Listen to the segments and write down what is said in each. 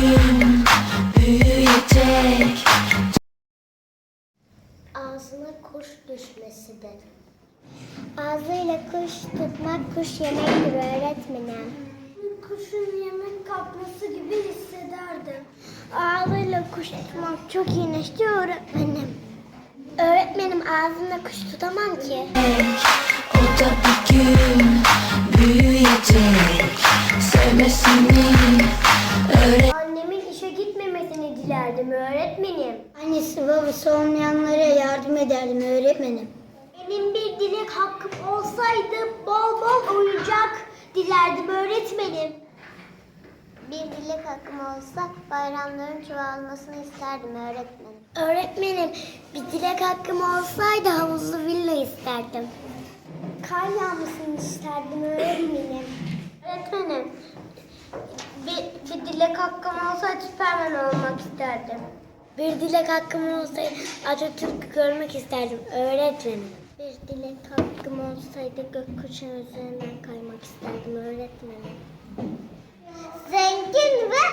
gün büyüyecek Ağzına kuş düşmesi düşmesidir. Ağzıyla kuş tutmak kuş yemektir öğretmenim. Kuşun yemek kapması gibi hissederdim. Ağzıyla kuş tutmak çok iyileşti öğretmenim. Öğretmenim ağzımla kuş tutamam ki. O da bir gün büyüyecek. Sevmesini öğret dilerdim öğretmenim. Annesi babası olmayanlara yardım ederdim öğretmenim. Benim bir dilek hakkım olsaydı bol bol oyuncak dilerdim öğretmenim. Bir dilek hakkım olsa bayramların çoğalmasını isterdim öğretmenim. Öğretmenim bir dilek hakkım olsaydı havuzlu villa isterdim. Kar yağmasını isterdim öğretmenim. Öğretmenim dilek hakkım olsaydı Süperman olmak isterdim. Bir dilek hakkım olsaydı Atatürk'ü görmek isterdim öğretmenim. Bir dilek hakkım olsaydı gökkuşağı üzerinden kaymak isterdim öğretmenim. Zengin ve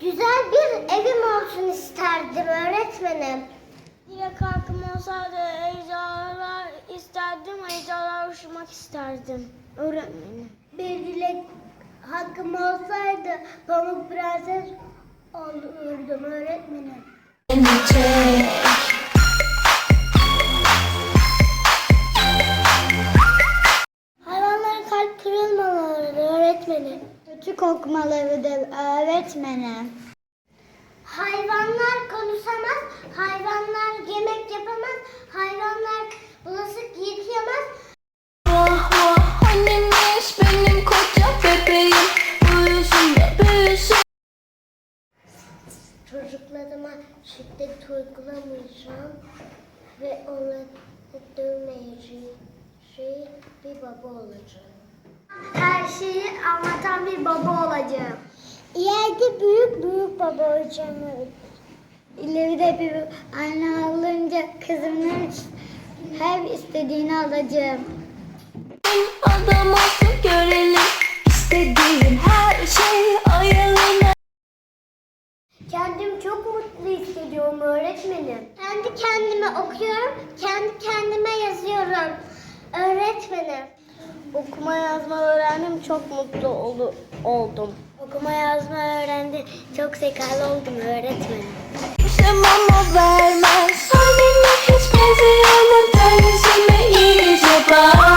güzel bir evim olsun isterdim öğretmenim. Dilek hakkım olsaydı ejderhalar isterdim, ejderhalar uçurmak isterdim. Öğretmenim. Bir dilek hakkım olsaydı Pamuk Prenses olurdum öğretmenim. Hayvanların kalp kırılmamaları öğretmenim. Kötü kokmaları da öğretmenim. Hayvanlar konuşamaz, hayvanlar Çocuklarıma şiddet uygulamayacağım ve onları dövmeyeceğim şey bir baba olacağım. Her şeyi anlatan bir baba olacağım. İleride büyük büyük baba olacağım. İleride büyük anne alınca kızımın her istediğini alacağım. Adam olsun görelim İstediğin her hissediyorum öğretmenim. Kendi kendime okuyorum, kendi kendime yazıyorum öğretmenim. Okuma yazma öğrendim, çok mutlu ol oldum. Okuma yazma öğrendim, çok zekalı oldum öğretmenim. Yaşamama vermez, sen hiç benzeyen ben yüzüme iyice bak.